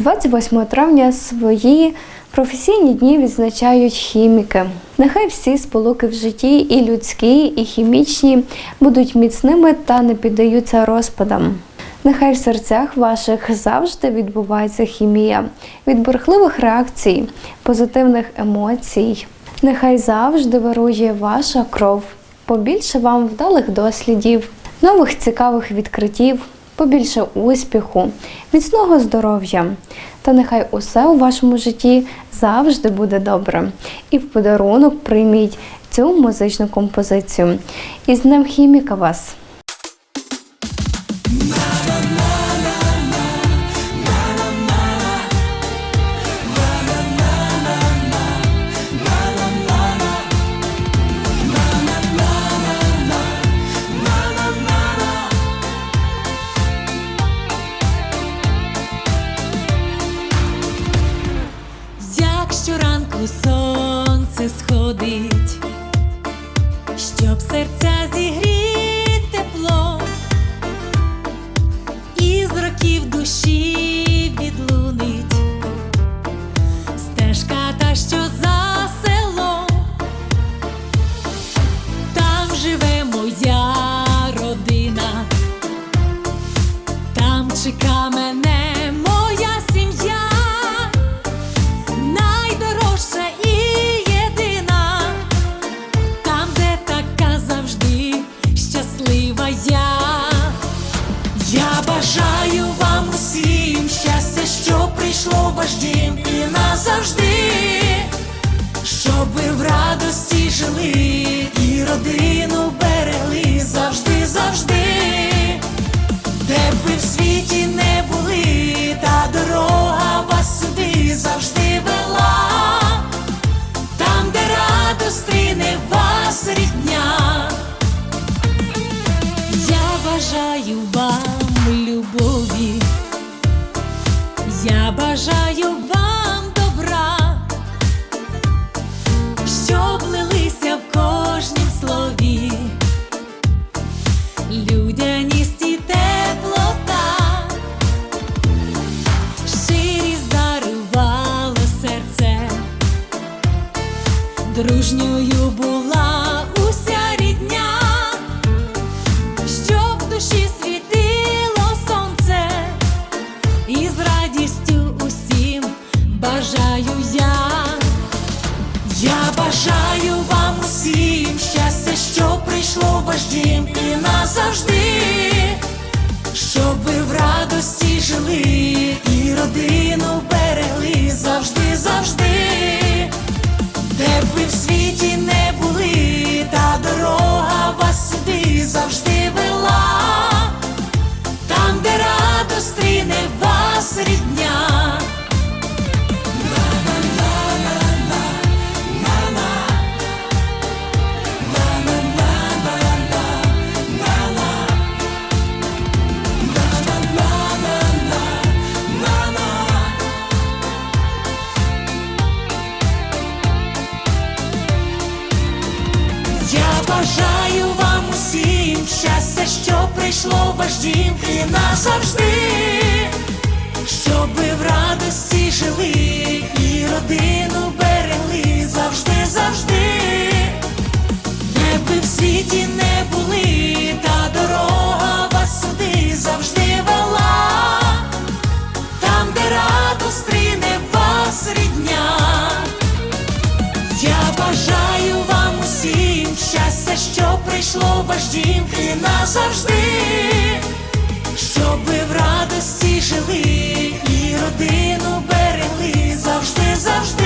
28 травня свої професійні дні відзначають хіміки. Нехай всі сполуки в житті, і людські, і хімічні, будуть міцними та не піддаються розпадам. Нехай в серцях ваших завжди відбувається хімія від бурхливих реакцій, позитивних емоцій. Нехай завжди вирує ваша кров, побільше вам вдалих дослідів, нових цікавих відкриттів, побільше успіху, міцного здоров'я. Та нехай усе у вашому житті завжди буде добре. І в подарунок прийміть цю музичну композицію. І з Днем хіміка вас! Щоб ви в радості жили і родину берегли завжди, завжди. Де б ви в світі не були, та дорога вас сюди завжди вела, там, де радо стріне вас рідня. Я бажаю вам любові, я бажаю дружньою була уся рідня, щоб в душі світило сонце, і з радістю усім бажаю я. Я бажаю вам усім щастя, що прийшло в ваш дім і назавжди, Я бажаю вам усім щастя, що прийшло в ваш дім і назавжди, щоб ви в радості жили щастя, що прийшло в ваш дім і назавжди, щоб ви в радості жили і родину берегли завжди, завжди.